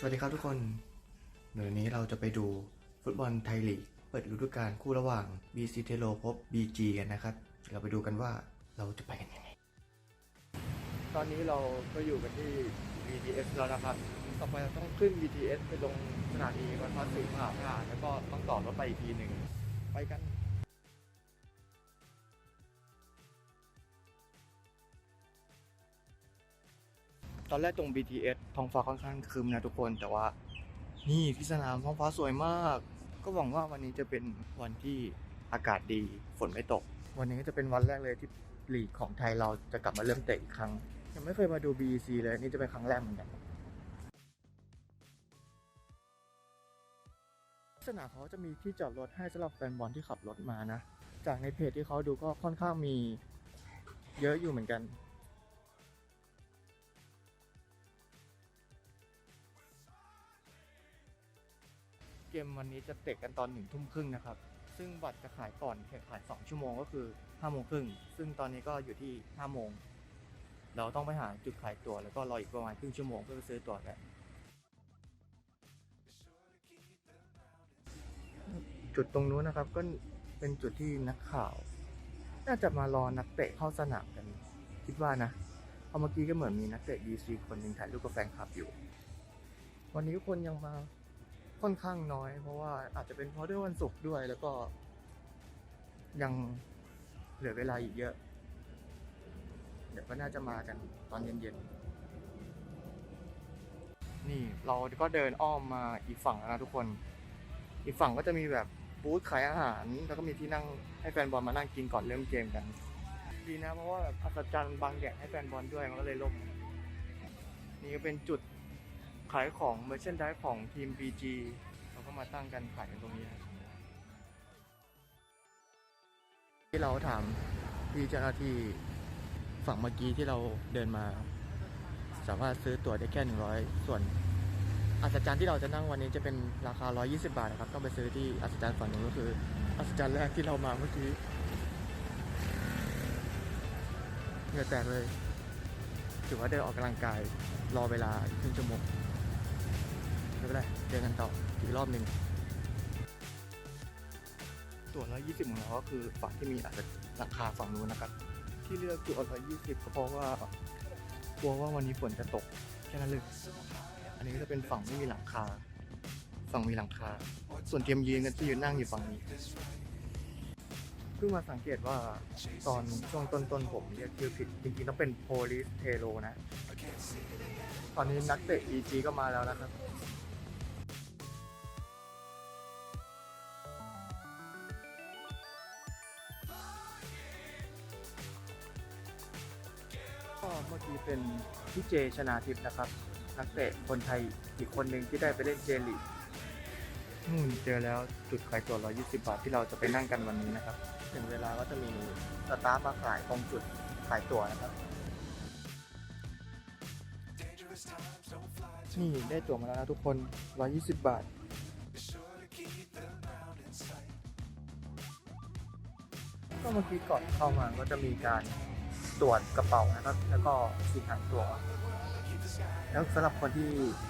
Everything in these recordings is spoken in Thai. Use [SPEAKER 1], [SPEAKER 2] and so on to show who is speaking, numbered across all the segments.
[SPEAKER 1] สวัสดีครับทุกคนเดี๋ยวนี้เราจะไปดูฟุตบอลไทยลีก เปิดฤดูกาลคู่ระหว่าง BC t e l o พบ BG กันนะครับ เราไปดูกันว่าเราจะไปกันยังไง ตอนนี้เราก็อยู่กันที่ BTS แล้วนะครับ ต่อไปเราต้องขึ้น BTS ไปลงสถานีบรรพัดสิงห์มหาวิทยาลัยแล้วก็ต้องต่อรถไปอีกทีหนึ่ง ไปกัน ตอนแรกตรง BTS ท้องฟ้าค่อนข้างครึมนะทุกคน แต่ว่านี่ที่สนามท้องฟ้าสวยมาก ก็หวังว่าวันนี้จะเป็นวันที่อากาศดีฝนไม่ตก วันนี้ก็จะเป็นวันแรกเลยที่ลีกของไทยเราจะกลับมาเริ่มเตะอีกครั้ง ยังไม่เคยมาดู BEC เลยนี่จะเป็นครั้งแรกเหมือนกันสนามเขาจะมีที่จอดรถให้สำหรับแฟนบอลที่ขับรถมานะ จากในเพจที่เขาดูก็ค่อนข้างมีเยอะอยู่เหมือนกัน เกมวันนี้จะเตะกันตอนหนึ่งทุ่มครึ่งนะครับ ซึ่งบัตรจะขายก่อนแข่งขันสองชั่วโมงก็คือห้าโมงครึ่ง ซึ่งตอนนี้ก็อยู่ที่ห้าโมง เราต้องไปหาจุดขายตั๋วแล้วก็รออีกประมาณครึ่งชั่วโมงเพื่อไปซื้อตั๋วกันจุดตรงนู้นนะครับก็เป็นจุดที่นักข่าว น่าจะมารอนักเตะเข้าสนามกัน คิดว่านะเพราะเมื่อกี้ก็เหมือนมีนักเตะ BC คนหนึ่งถ่ายรูปกับแฟนคลับอยู่ วันนี้คนยังมา ค่อนข้างน้อย เพราะว่าอาจจะเป็นเพราะด้วยวันศุกร์ด้วย แล้วก็ยังเหลือเวลาอีกเยอะ เดี๋ยวก็น่าจะมากันตอนเย็นๆ นี่เราก็เดินอ้อมมาอีกฝั่งแล้วนะทุกคน อีกฝั่งก็จะมีแบบบูธขายอาหาร แล้วก็มีที่นั่งให้แฟนบอลมานั่งกินก่อนเริ่มเกมกัน ดีนะเพราะว่าแบบอัศจรรย์บางแดดให้แฟนบอลด้วยมันก็เลยล่มนี่ก็เป็นจุด ขายของเมอร์เชนด s ของทีม BG เราก็มาตั้งกันขายกันตรงนี้ที่เราถามพี่เจ้าหน้าที่ฝั่งเมื่อกี้ที่เราเดินมา สามารถซื้อตั๋วได้แค่หนึ่งร้อยส่วนอัศจรรย์ที่เราจะนั่งวันนี้จะเป็นราคา 120 บาทนะครับ ต้องไปซื้อที่อัศจรรย์ฝั่งนู้นก็คืออัศจรรย์แรกที่เรามาเมื่อกี้เหงื่อแตกเลย ถือว่าเดินออกกำลังกายรอเวลาครึ่งชั่วโมง ไม่เป็นไรเจอกันต่ออีกรอบหนึ่งตั๋ว120ของเราก็คือฝั่งที่มีอาจจะหลังคาฝั่งนู้นนะครับ ที่เลือกตั๋ว120ก็เพราะว่ากลัวว่าวันนี้ฝนจะตกแค่นั้นเลยอันนี้ก็จะเป็นฝั่งไม่มีหลังคา ฝั่งมีหลังคา ส่วนเทียมยืนกันที่ยืนนั่งอยู่ฝั่งนี้เพิ่งมาสังเกตว่าตอนช่วงต้นๆผมเรียกชื่อผิดจริงๆต้องเป็น police t e l o นะ ตอนนี้นักเตะ EG ก็มาแล้วนะครับ พี่เจชนาทิพย์นะครับนักเตะคนไทยอีกคนหนึ่งที่ได้ไปเล่นเจลีกนู่นเจอแล้วจุดขายตั๋ว120 บาทที่เราจะไปนั่งกันวันนี้นะครับ ถึงเวลาก็จะมีสตาฟมาขายตรงจุดขายตั๋วนะครับ นี่ได้ตั๋วมาแล้วนะทุกคน 120 บาท ก็เมื่อกี้ก่อนเข้ามาก็จะมีการ ตรวจกระเป๋านะครับ แล้วก็ฉีกหางตั๋วแล้วสำหรับคนที่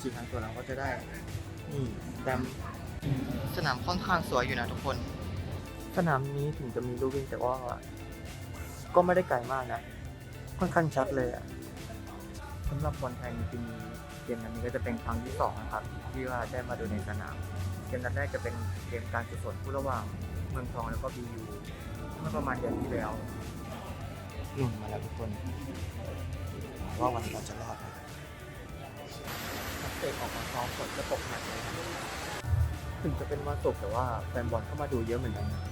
[SPEAKER 1] ฉีกหางตัวเราก็จะได้นี่แดมสนามค่อนข้างสวยอยู่นะทุกคน สนามนี้ถึงจะมีลูกวิ่งแต่ว่าก็ไม่ได้ไกลมากนะ ค่อนข้างชัดเลยอะสำหรับบอลไทยในปีนี้เกมนันนี้ก็จะเป็นครั้งที่สองนะครับ ที่ว่าได้มาดูในสนาม เกมนัดแรกจะเป็นเกมการกุศลคู่ระหว่างเมืองทองแล้วก็บียูเมื่อประมาณเดือนที่แล้ว นุ่นมาแล้วทุกคนว่าวันนี้เราจะรอดไหมนักเตะออกมาซ้อมฝนจะตกหนักเลยครับถึงจะเป็นวันศุกร์แต่ว่าแฟนบอลเข้ามาดูเยอะเหมือนกันนะ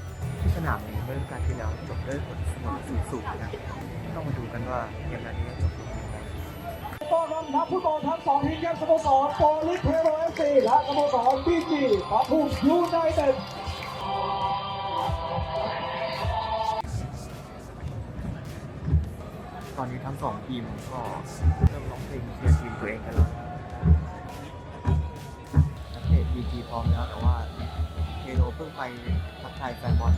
[SPEAKER 1] ที่สนามนี้เมื่อการที่แล้วจบด้วยผลเสมอสูงๆนะต้องมาดูกันว่าเกมนัดนี้จะจบลงยังไง
[SPEAKER 2] ต้อนรับนักฟุตบอลทั้งสองทีมจากสโมสรโปลิสเทโรเอฟซีและสโมสรบีจีปทุมยูไนเต็ด
[SPEAKER 1] ตอนนี้ทั้งสองทีมก็เริ่มร้องเพลงเชียร์ทีมตัวเองกันแล้วนักเตะบีจีพร้อมแล้วแต่ว่าเทโรเพิ่งไปทักทายแฟนบอล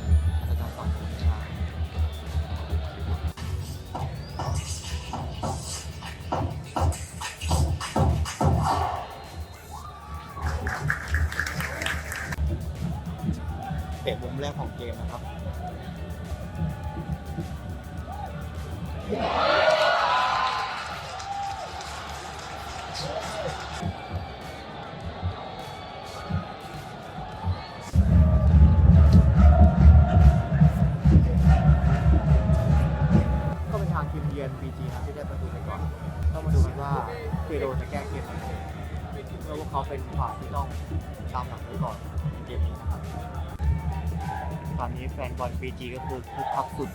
[SPEAKER 1] ก็เป็นทางทีมเยือน BG นะที่ได้ประตูไปก่อน ต้องมาดูกันว่าเทโรจะแก้เกมยังไงเมื่อพวกเขาเป็นฝ่ายที่ต้องตามหลังไว้ก่อนในเกมนี้นะครับ ตอนนี้แฟนบอล BG ก็คือคึกคักสุด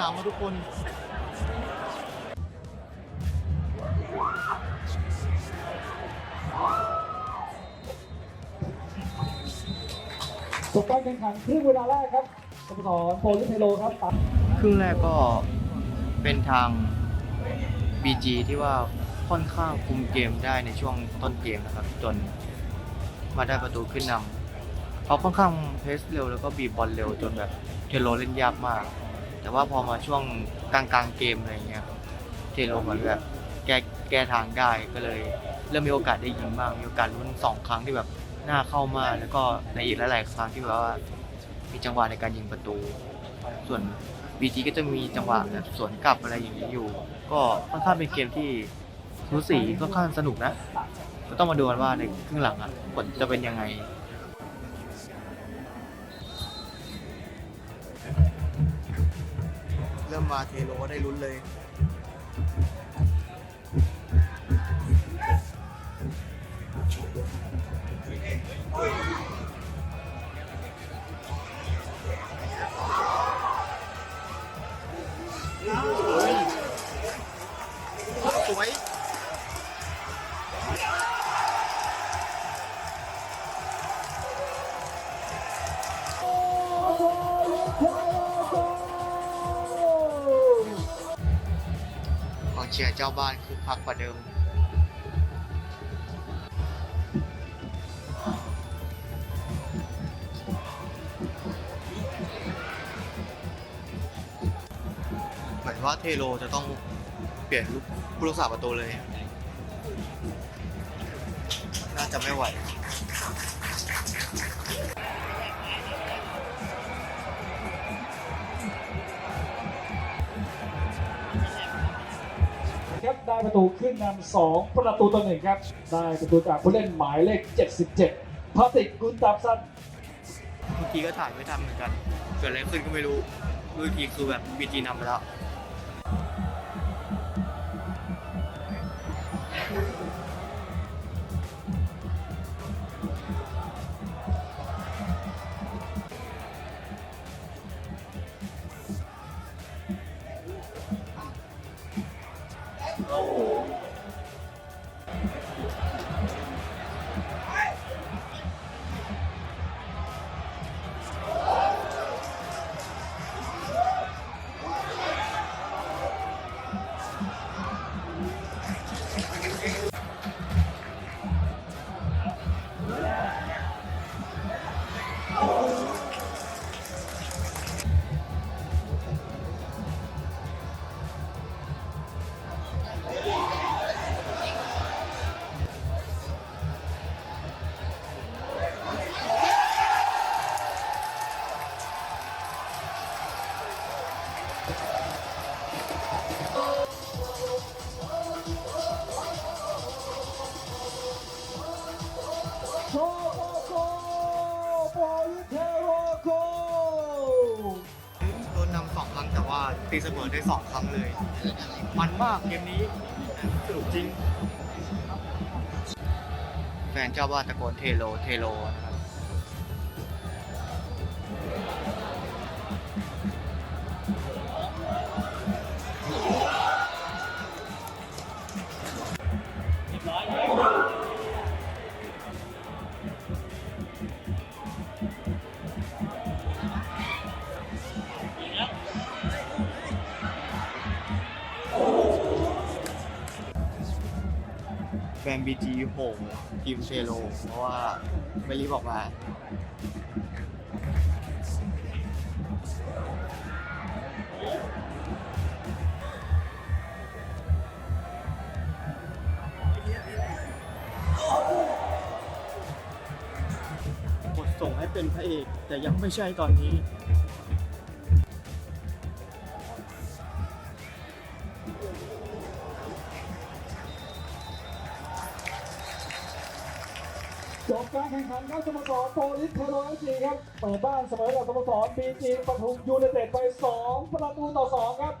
[SPEAKER 1] นามมาทุกคน
[SPEAKER 2] จบการแข่งขันครึ่งเวลาแรกครับสโมสรโปลิสเทโลครับตัด
[SPEAKER 1] ครึ่งแรกก็เป็นทาง BG ที่ว่าค่อนข้างคุมเกมได้ในช่วงต้นเกมนะครับ จนมาได้ประตูขึ้นนำเขาค่อนข้างเพสเร็วแล้วก็บีบบอลเร็วจนแบบเทโรเล่นยากมาก แต่ว่าพอมาช่วงกลางกลางๆเกมอะไรเงี้ยเทโรเหมือนแบบแก้แก้ทางได้ก็เลย เริ่มมีโอกาสได้ยิงบ้างมีโอกาสลุ้นสองครั้งที่แบบหน้าเข้ามาแล้วก็ในอีกหลายๆครั้งที่แบบว่ามีจังหวะในการยิงประตู ส่วนบีจีก็จะมีจังหวะแบบสวนกลับอะไรอย่างนี้อยู่ ก็ค่อนข้างเป็นเกมที่สูสีค่อนข้างสนุกนะก็ต้องมาดูกันว่าในครึ่งหลังอะผลจะเป็นยังไง ว่าเทโลก็ได้ลุ้นเลยสวย ชียร์เจ้าบ้านคือคักกว่าเดิม เหมือนว่าเทโลจะต้องเปลี่ยนลูกผู้รักษาประตูเลย น่าจะไม่ไหว
[SPEAKER 2] ประตูขึ้นนำสองประตูต่อหนึ่งครับ ได้ประตูจากผู้เล่นหมายเลข 77พาติกกุนตามสัน
[SPEAKER 1] เมื่อกี้ก็ถ่ายไม่ทันเหมือนกัน เกิดอะไรขึ้นก็ไม่รู้รู้อีกทีคือแบบบีจีนำไปแล้ว 哦。 ตีเสมอได้สองครั้งเลย มันมากเกมนี้สนุกจริง แฟนเจ้าบ้านตะโกนเทโล เทโลนะครับ นบีจีโหงทีมเทโล เพราะว่าไม่รีบออกมา กดส่งให้เป็นพระเอก แต่ยังไม่ใช่ตอนนี้
[SPEAKER 2] ครับสโมสรโปลิสเทโรเอฟซีครับเปิดบ้านเสมอกับสโมสรบีจีปทุมยูเนเต็ดไป 2 ประตูต่อ 2 ครับ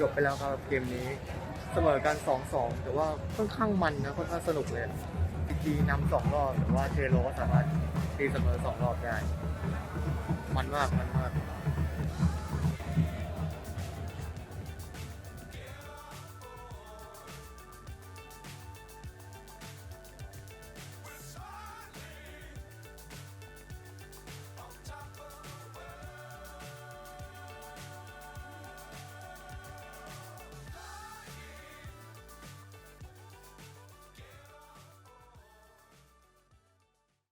[SPEAKER 1] จบไปแล้วครับเกมนี้เสมอกัน 2-2 แต่ว่าค่อนข้างมันนะค่อนข้างสนุกเลยบีจีนำสองรอบแต่ว่าเทโลก็สามารถตีเสมอสองรอบได้ มันมากมันมาก